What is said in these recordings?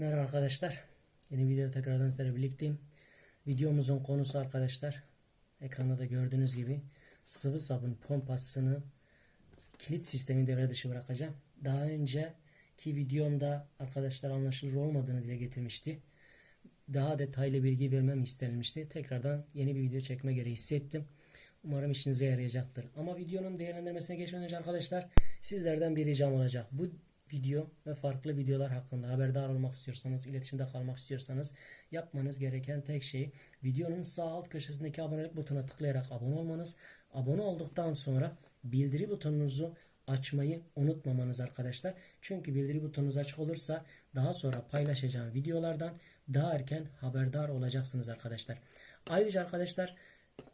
Merhaba arkadaşlar. Yeni video tekrardan sizlerle birlikteyim. Videomuzun konusu arkadaşlar. Ekranda da gördüğünüz gibi sıvı sabun pompasını kilit sistemi devre dışı bırakacağım. Daha önceki videomda arkadaşlar anlaşılır olmadığını dile getirmişti. Daha detaylı bilgi vermem istenmişti. Tekrardan yeni bir video çekme gereği hissettim. Umarım işinize yarayacaktır. Ama videonun değerlendirmesine geçmeden önce arkadaşlar sizlerden bir ricam olacak. Bu video ve farklı videolar hakkında haberdar olmak istiyorsanız, iletişimde kalmak istiyorsanız yapmanız gereken tek şey videonun sağ alt köşesindeki abonelik butonuna tıklayarak abone olmanız. Abone olduktan sonra bildiri butonunuzu açmayı unutmamanız arkadaşlar. Çünkü bildiri butonunuz açık olursa daha sonra paylaşacağım videolardan daha erken haberdar olacaksınız arkadaşlar. Ayrıca arkadaşlar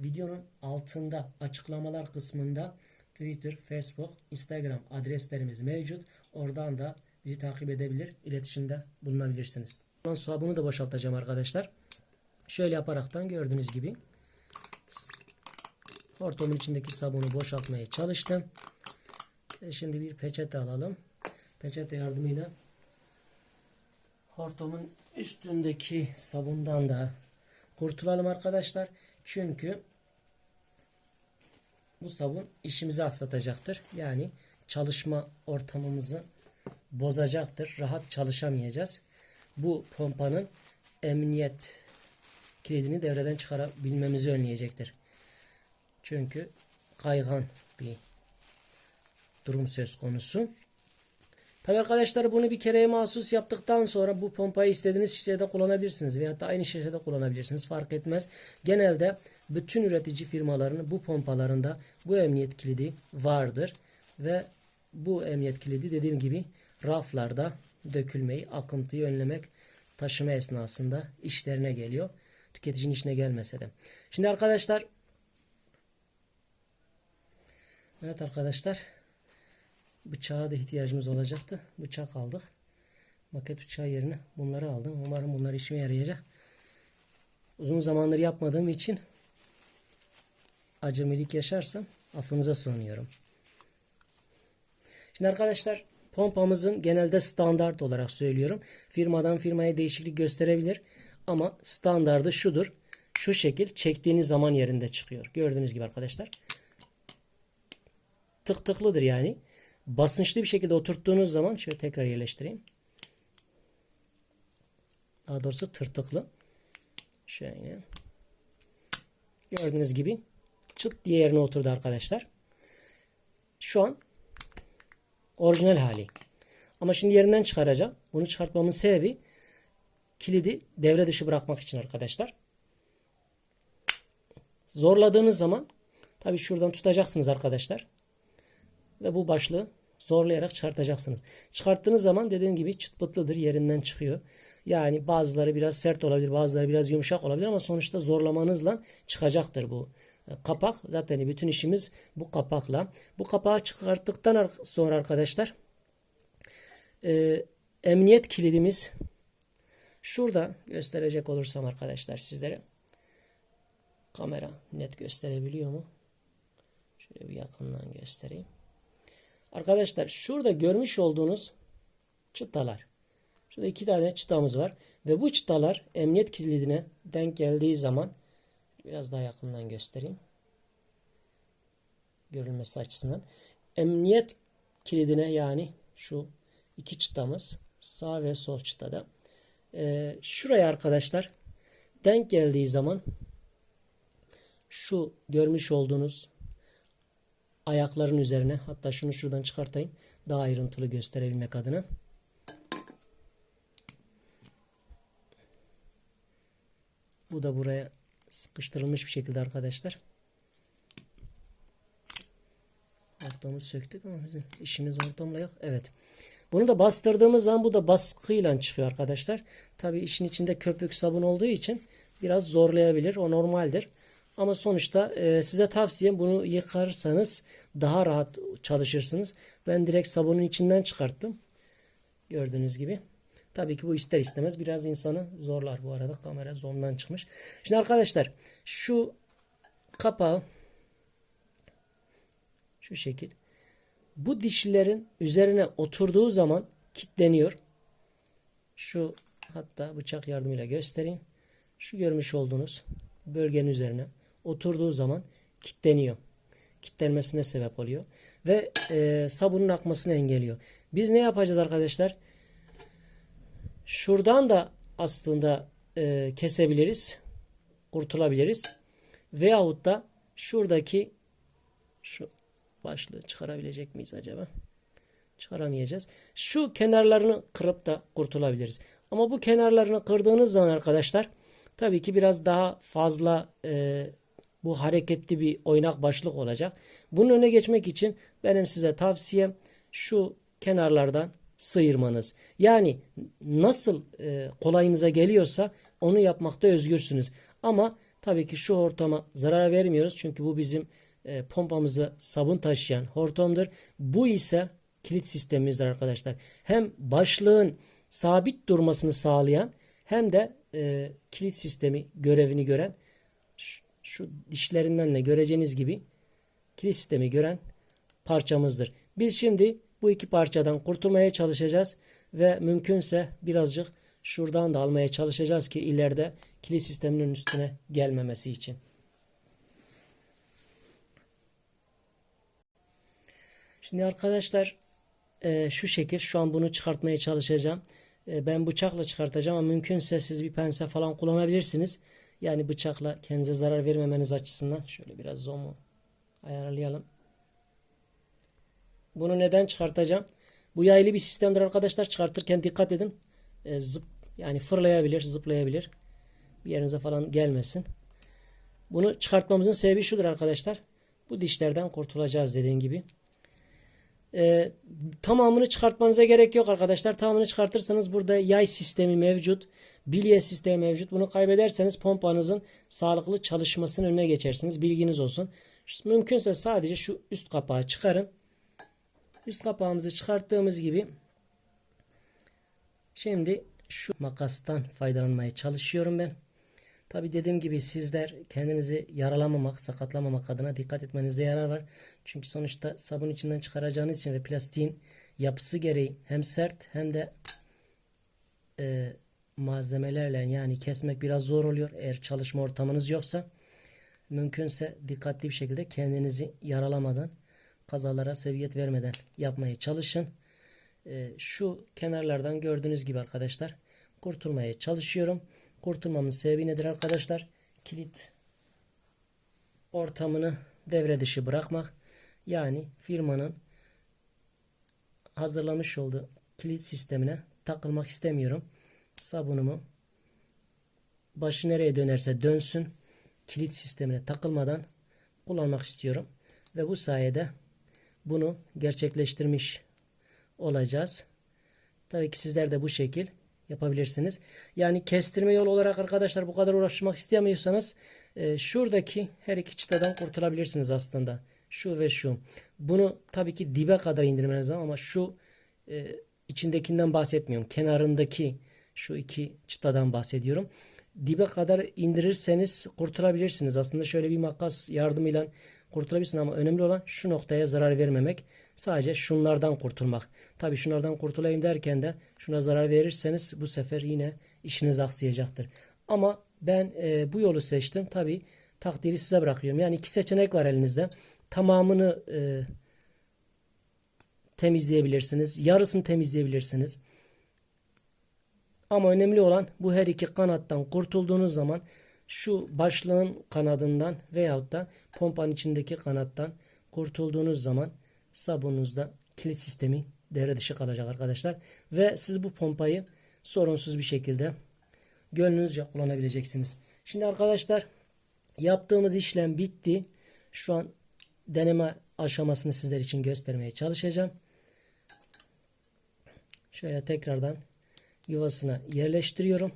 videonun altında açıklamalar kısmında Twitter, Facebook, Instagram adreslerimiz mevcut. Oradan da bizi takip edebilir, iletişimde bulunabilirsiniz. Son sabunu da boşaltacağım arkadaşlar. Şöyle yaparaktan gördüğünüz gibi hortumun içindeki sabunu boşaltmaya çalıştım. E şimdi bir peçete alalım. Peçete yardımıyla hortumun üstündeki sabundan da kurtulalım arkadaşlar. Çünkü bu sabun işimizi aksatacaktır. Yani çalışma ortamımızı bozacaktır. Rahat çalışamayacağız. Bu pompanın emniyet kilidini devreden çıkarabilmemizi önleyecektir. Çünkü kaygan bir durum söz konusu. Tabi arkadaşlar bunu bir kereye mahsus yaptıktan sonra bu pompayı istediğiniz şişede kullanabilirsiniz. Veyahut da aynı şişede kullanabilirsiniz. Fark etmez. Genelde bütün üretici firmaların bu pompalarında bu emniyet kilidi vardır. Ve bu emniyet kilidi dediğim gibi raflarda dökülmeyi, akıntıyı önlemek, taşıma esnasında işlerine geliyor. Tüketicinin işine gelmese de. Şimdi arkadaşlar Evet arkadaşlar bıçağa da ihtiyacımız olacaktı. Bıçak aldık. Maket bıçağı yerine bunları aldım. Umarım bunlar işime yarayacak. Uzun zamandır yapmadığım için acemilik yaşarsam affınıza sığınıyorum. Şimdi arkadaşlar pompamızın genelde standart olarak söylüyorum. Firmadan firmaya değişiklik gösterebilir. Ama standardı şudur. Şu şekil çektiğiniz zaman yerinde çıkıyor. Gördüğünüz gibi arkadaşlar. Tık tıklıdır yani basınçlı bir şekilde oturttuğunuz zaman şöyle tekrar yerleştireyim. Daha doğrusu tırtıklı. Şöyle. Gördüğünüz gibi çıt diye yerine oturdu arkadaşlar. Şu an orijinal hali. Ama şimdi yerinden çıkaracağım. Bunu çıkartmamın sebebi kilidi devre dışı bırakmak için arkadaşlar. Zorladığınız zaman tabi şuradan tutacaksınız arkadaşlar. Ve bu başlığı zorlayarak çıkartacaksınız. Çıkarttığınız zaman dediğim gibi çıt pıtlıdır yerinden çıkıyor. Yani bazıları biraz sert olabilir, bazıları biraz yumuşak olabilir ama sonuçta zorlamanızla çıkacaktır bu kapak. Zaten bütün işimiz bu kapakla. Bu kapağı çıkarttıktan sonra arkadaşlar e, emniyet kilidimiz şurada gösterecek olursam arkadaşlar sizlere kamera net gösterebiliyor mu? Şöyle bir yakından göstereyim. Arkadaşlar şurada görmüş olduğunuz çıtalar. Şurada iki tane çıtamız var. Ve bu çıtalar emniyet kilidine denk geldiği zaman biraz daha yakından göstereyim. Görülmesi açısından. Emniyet kilidine yani şu iki çıtamız sağ ve sol çıtada. Ee, şuraya arkadaşlar denk geldiği zaman şu görmüş olduğunuz ayakların üzerine hatta şunu şuradan çıkartayım daha ayrıntılı gösterebilmek adına. Bu da buraya sıkıştırılmış bir şekilde arkadaşlar. Ortamı söktük ama bizim işimiz ortamla yok. Evet. Bunu da bastırdığımız zaman bu da baskıyla çıkıyor arkadaşlar. Tabi işin içinde köpük sabun olduğu için biraz zorlayabilir. O normaldir. Ama sonuçta e, size tavsiyem bunu yıkarsanız daha rahat çalışırsınız. Ben direkt sabunun içinden çıkarttım. Gördüğünüz gibi. Tabii ki bu ister istemez biraz insanı zorlar bu arada. Kamera zoom'dan çıkmış. Şimdi arkadaşlar şu kapağı şu şekil bu dişlerin üzerine oturduğu zaman kilitleniyor. Şu hatta bıçak yardımıyla göstereyim. Şu görmüş olduğunuz bölgenin üzerine oturduğu zaman kilitleniyor. Kilitlenmesine sebep oluyor. Ve e, sabunun akmasını engelliyor. Biz ne yapacağız arkadaşlar? Şuradan da aslında e, kesebiliriz. Kurtulabiliriz. Veyahut da şuradaki şu başlığı çıkarabilecek miyiz acaba? Çıkaramayacağız. Şu kenarlarını kırıp da kurtulabiliriz. Ama bu kenarlarını kırdığınız zaman arkadaşlar tabii ki biraz daha fazla e, bu hareketli bir oynak başlık olacak. Bunun önüne geçmek için benim size tavsiyem şu kenarlardan sıyırmanız. Yani nasıl e, kolayınıza geliyorsa onu yapmakta özgürsünüz. Ama tabii ki şu hortoma zarar vermiyoruz. Çünkü bu bizim e, pompamızı sabun taşıyan hortumdur. Bu ise kilit sistemimizdir arkadaşlar. Hem başlığın sabit durmasını sağlayan hem de e, kilit sistemi görevini gören şu, şu dişlerinden de göreceğiniz gibi kilit sistemi gören parçamızdır. Biz şimdi bu iki parçadan kurtulmaya çalışacağız ve mümkünse birazcık şuradan da almaya çalışacağız ki ileride kilit sisteminin üstüne gelmemesi için. Şimdi arkadaşlar e, şu şekil şu an bunu çıkartmaya çalışacağım. E, ben bıçakla çıkartacağım ama mümkünse siz bir pense falan kullanabilirsiniz. Yani bıçakla kendinize zarar vermemeniz açısından şöyle biraz zoom'u ayarlayalım. Bunu neden çıkartacağım? Bu yaylı bir sistemdir arkadaşlar. Çıkartırken dikkat edin. E, zıp yani fırlayabilir, zıplayabilir. Bir yerinize falan gelmesin. Bunu çıkartmamızın sebebi şudur arkadaşlar. Bu dişlerden kurtulacağız dediğim gibi. E, tamamını çıkartmanıza gerek yok arkadaşlar. Tamamını çıkartırsanız burada yay sistemi mevcut. Bilye sistemi mevcut. Bunu kaybederseniz pompanızın sağlıklı çalışmasının önüne geçersiniz. Bilginiz olsun. Mümkünse sadece şu üst kapağı çıkarın. Üst kapağımızı çıkarttığımız gibi şimdi şu makastan faydalanmaya çalışıyorum ben. Tabi dediğim gibi sizler kendinizi yaralamamak, sakatlamamak adına dikkat etmenizde yarar var. Çünkü sonuçta sabun içinden çıkaracağınız için ve plastiğin yapısı gereği hem sert hem de e, malzemelerle yani kesmek biraz zor oluyor. Eğer çalışma ortamınız yoksa mümkünse dikkatli bir şekilde kendinizi yaralamadan kazalara seviyet vermeden yapmaya çalışın. E, şu kenarlardan gördüğünüz gibi arkadaşlar kurtulmaya çalışıyorum. Kurtulmamın sebebi nedir arkadaşlar? Kilit ortamını devre dışı bırakmak. Yani firmanın hazırlamış olduğu kilit sistemine takılmak istemiyorum. Sabunumu başı nereye dönerse dönsün kilit sistemine takılmadan kullanmak istiyorum. Ve bu sayede bunu gerçekleştirmiş olacağız. Tabii ki sizler de bu şekil yapabilirsiniz. Yani kestirme yol olarak arkadaşlar bu kadar uğraşmak istemiyorsanız e, şuradaki her iki çıtadan kurtulabilirsiniz aslında. Şu ve şu. Bunu tabii ki dibe kadar indirmeniz lazım ama şu e, içindekinden bahsetmiyorum. Kenarındaki şu iki çıtadan bahsediyorum. Dibe kadar indirirseniz kurtulabilirsiniz. Aslında şöyle bir makas yardımıyla kurtulabilirsin ama önemli olan şu noktaya zarar vermemek. Sadece şunlardan kurtulmak. Tabii şunlardan kurtulayım derken de şuna zarar verirseniz bu sefer yine işiniz aksayacaktır. Ama ben e, bu yolu seçtim. Tabii takdiri size bırakıyorum. Yani iki seçenek var elinizde. Tamamını e, temizleyebilirsiniz. Yarısını temizleyebilirsiniz. Ama önemli olan bu her iki kanattan kurtulduğunuz zaman şu başlığın kanadından veyahut da pompanın içindeki kanattan kurtulduğunuz zaman sabununuzda kilit sistemi devre dışı kalacak arkadaşlar. Ve siz bu pompayı sorunsuz bir şekilde gönlünüzce kullanabileceksiniz. Şimdi arkadaşlar yaptığımız işlem bitti. Şu an deneme aşamasını sizler için göstermeye çalışacağım. Şöyle tekrardan yuvasına yerleştiriyorum.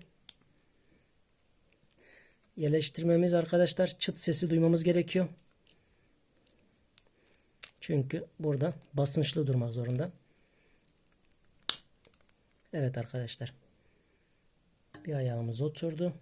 Yerleştirmemiz arkadaşlar çıt sesi duymamız gerekiyor. Çünkü burada basınçlı durmak zorunda. Evet arkadaşlar. Bir ayağımız oturdu.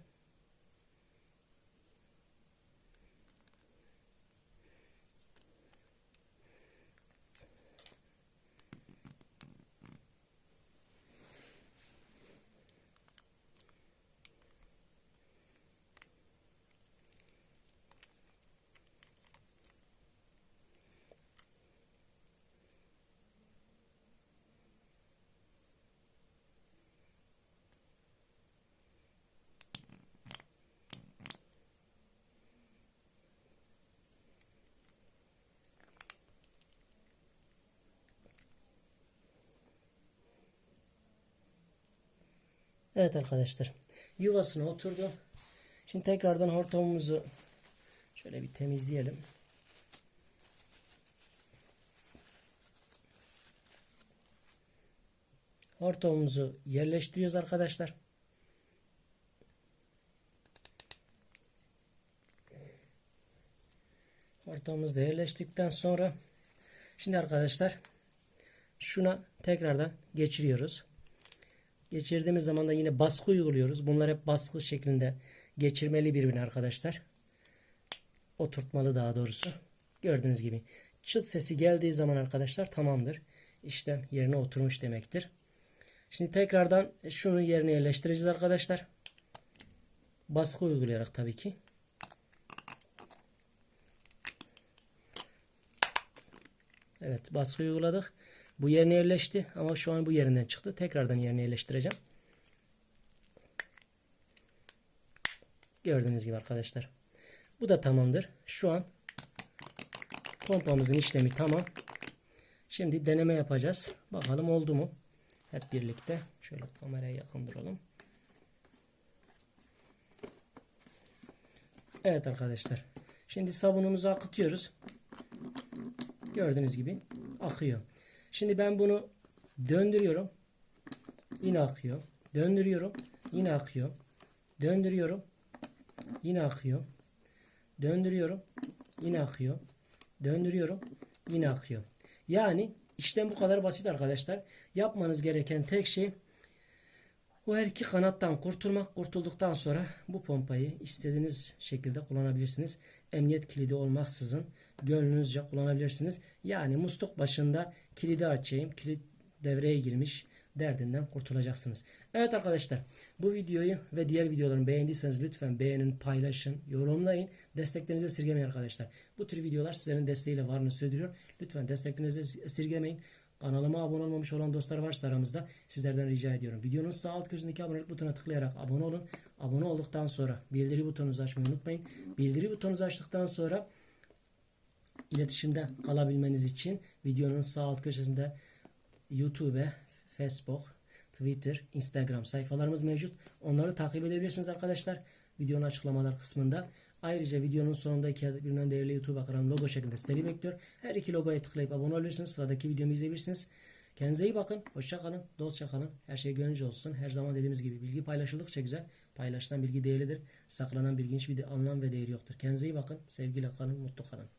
Evet arkadaşlar. Yuvasına oturdu. Şimdi tekrardan hortumumuzu şöyle bir temizleyelim. Hortumumuzu yerleştiriyoruz arkadaşlar. Hortumumuz yerleştikten sonra şimdi arkadaşlar şuna tekrardan geçiriyoruz. Geçirdiğimiz zaman da yine baskı uyguluyoruz. Bunlar hep baskı şeklinde geçirmeli birbirine arkadaşlar. Oturtmalı daha doğrusu. Gördüğünüz gibi çıt sesi geldiği zaman arkadaşlar tamamdır. İşlem yerine oturmuş demektir. Şimdi tekrardan şunu yerine yerleştireceğiz arkadaşlar. Baskı uygulayarak tabii ki. Evet baskı uyguladık. Bu yerine yerleşti ama şu an bu yerinden çıktı. Tekrardan yerine yerleştireceğim. Gördüğünüz gibi arkadaşlar. Bu da tamamdır. Şu an pompamızın işlemi tamam. Şimdi deneme yapacağız. Bakalım oldu mu? Hep birlikte. Şöyle kameraya yakın duralım. Evet arkadaşlar. Şimdi sabunumuzu akıtıyoruz. Gördüğünüz gibi akıyor. Şimdi ben bunu döndürüyorum. Yine akıyor. Döndürüyorum. Yine akıyor. Döndürüyorum. Yine akıyor. Döndürüyorum. Yine akıyor. Döndürüyorum. Yine akıyor. Yani işlem bu kadar basit arkadaşlar. Yapmanız gereken tek şey bu her iki kanattan kurtulmak. Kurtulduktan sonra bu pompayı istediğiniz şekilde kullanabilirsiniz. Emniyet kilidi olmaksızın gönlünüzce kullanabilirsiniz. Yani musluk başında kilidi açayım, kilit devreye girmiş derdinden kurtulacaksınız. Evet arkadaşlar bu videoyu ve diğer videolarımı beğendiyseniz lütfen beğenin, paylaşın, yorumlayın. Desteklerinizi esirgemeyin arkadaşlar. Bu tür videolar sizlerin desteğiyle varlığını sürdürüyor. Lütfen desteklerinizi esirgemeyin. Kanalıma abone olmamış olan dostlar varsa aramızda sizlerden rica ediyorum. Videonun sağ alt köşesindeki abonelik butonuna tıklayarak abone olun. Abone olduktan sonra bildiri butonunuzu açmayı unutmayın. Bildiri butonunuzu açtıktan sonra iletişimde kalabilmeniz için videonun sağ alt köşesinde YouTube, Facebook, Twitter, Instagram sayfalarımız mevcut. Onları takip edebilirsiniz arkadaşlar. Videonun açıklamalar kısmında. Ayrıca videonun sonunda iki adet değerli YouTube kanalım logo şeklinde siteli bekliyor. Her iki logoya tıklayıp abone olabilirsiniz. Sıradaki videomu izleyebilirsiniz. Kendinize iyi bakın. Hoşça kalın. Dostça kalın. Her şey gönlünüzce olsun. Her zaman dediğimiz gibi bilgi paylaşıldıkça güzel. Paylaşılan bilgi değerlidir. Saklanan bilgin hiçbir anlam ve değeri yoktur. Kendinize iyi bakın. Sevgiyle kalın. Mutlu kalın.